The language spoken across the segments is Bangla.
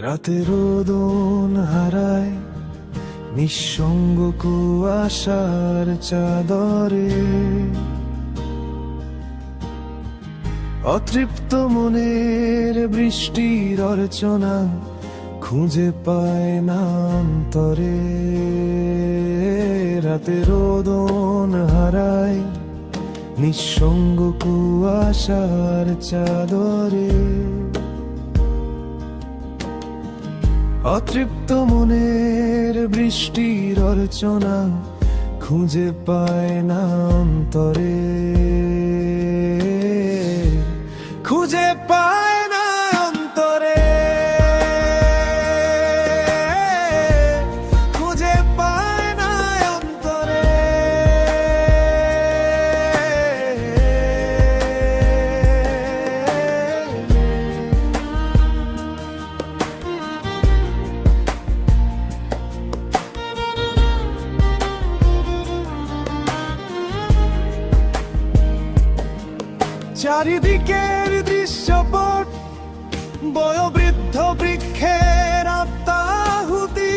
রাতের রোদন হারায়, নিঃসঙ্গ কুয়াশার চাদরে। অতৃপ্ত মনের বৃষ্টির অর্চনা খুঁজে পায় না অন্তরে। রাতে রোদন হারায়, নিঃসঙ্গ কুয়াশার চাদরে। অতৃপ্ত মনের বৃষ্টির অর্চনা খুঁজে পায় না অন্তরে। খুঁজে পায় চারিদিকের দৃশ্যপট, বয়োবৃদ্ধ বৃক্ষের আত্মাহুতি।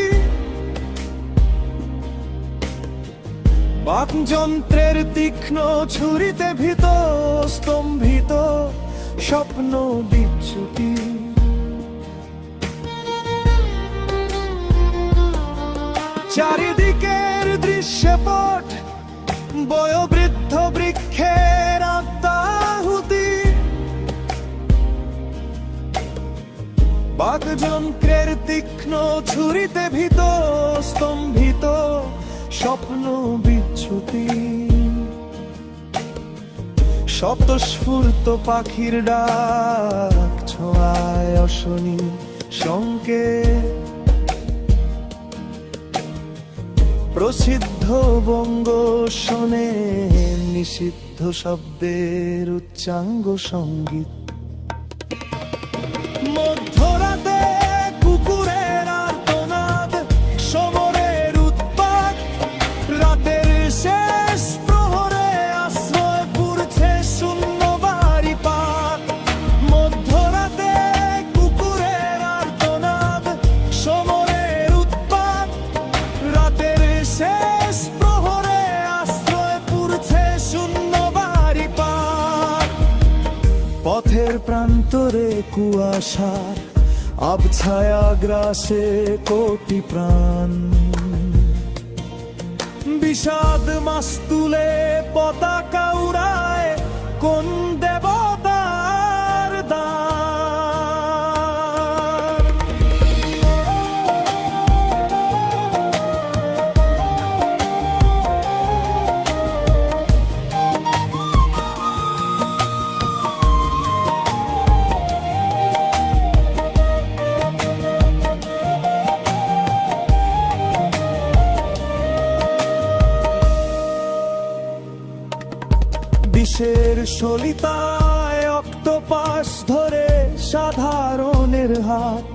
বাকযন্ত্রের তীক্ষ্ণ ছুরিতে ভীত, স্তম্ভিত স্বপ্ন বিচ্যুতি। চারিদিকের দৃশ্যপট, বয়োবৃদ্ধ বৃক্ষের বাকযন্ত্রের তীক্ষ্ণ ছুরিতে ভীত, স্তম্ভিত, স্বপ্ন বিচ্ছুতি। স্বতঃস্ফূর্ত পাখির ডাক ছোঁয়ায় অশনি সংকেত প্রসিদ্ধ বঙ্গ শোনে নিষিদ্ধ শব্দের উচ্চাঙ্গ সংগীত। পথের প্রান্তরে কুয়াশার আবছায়া গ্রাসে কোটি প্রাণ। বিষাদ মাস্তুলে পতাকা উড়ায় কোন দেবতার সলিতায় অক্টোপাস ধরে সাধারণের হাত।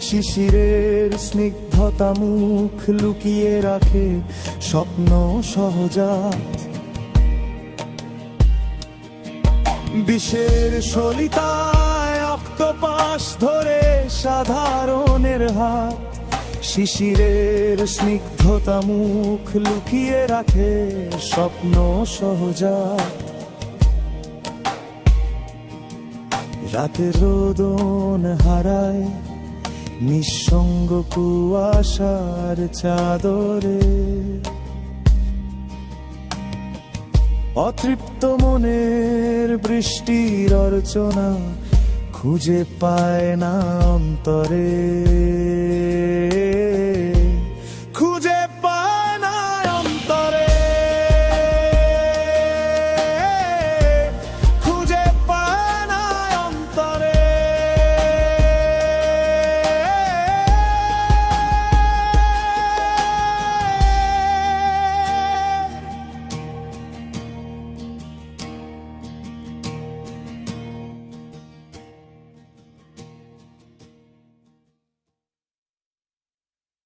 শিশিরের স্নিগ্ধতা মুখ লুকিয়ে রাখে স্বপ্ন সহজাত। বিষের সলিতায় অক্টোপাস ধরে সাধারণের হাত। শিশিরের স্নিগ্ধতা মুখ লুকিয়ে রাখে স্বপ্ন সহজাত। রাতের রোদন হারায়, নিঃসঙ্গ কুয়াশার চাদরে। অতৃপ্ত মনের বৃষ্টির অর্চনা খুঁজে পায় না অন্তরে। খুঁজে পায় না অন্তরে।